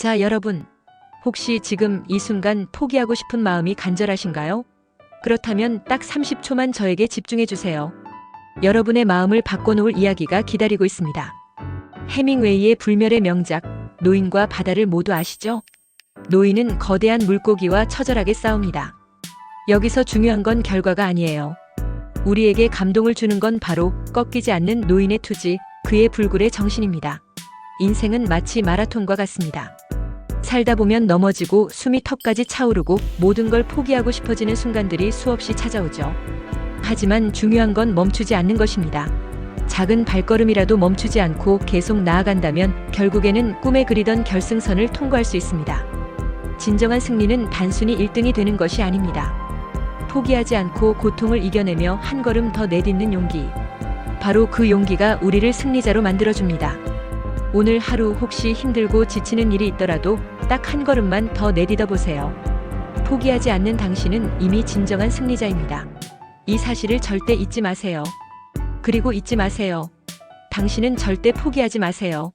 자, 여러분. 혹시 지금 이 순간 포기하고 싶은 마음이 간절하신가요? 그렇다면 딱 30초만 저에게 집중해 주세요. 여러분의 마음을 바꿔놓을 이야기가 기다리고 있습니다. 해밍웨이의 불멸의 명작, 노인과 바다를 모두 아시죠? 노인은 거대한 물고기와 처절하게 싸웁니다. 여기서 중요한 건 결과가 아니에요. 우리에게 감동을 주는 건 바로 꺾이지 않는 노인의 투지, 그의 불굴의 정신입니다. 인생은 마치 마라톤과 같습니다. 살다 보면 넘어지고 숨이 턱까지 차오르고 모든 걸 포기하고 싶어지는 순간들이 수없이 찾아오죠. 하지만 중요한 건 멈추지 않는 것입니다. 작은 발걸음이라도 멈추지 않고 계속 나아간다면 결국에는 꿈에 그리던 결승선을 통과할 수 있습니다. 진정한 승리는 단순히 1등이 되는 것이 아닙니다. 포기하지 않고 고통을 이겨내며 한 걸음 더 내딛는 용기. 바로 그 용기가 우리를 승리자로 만들어줍니다. 오늘 하루 혹시 힘들고 지치는 일이 있더라도 딱 한 걸음만 더 내딛어 보세요. 포기하지 않는 당신은 이미 진정한 승리자입니다. 이 사실을 절대 잊지 마세요. 그리고 잊지 마세요. 당신은 절대 포기하지 마세요.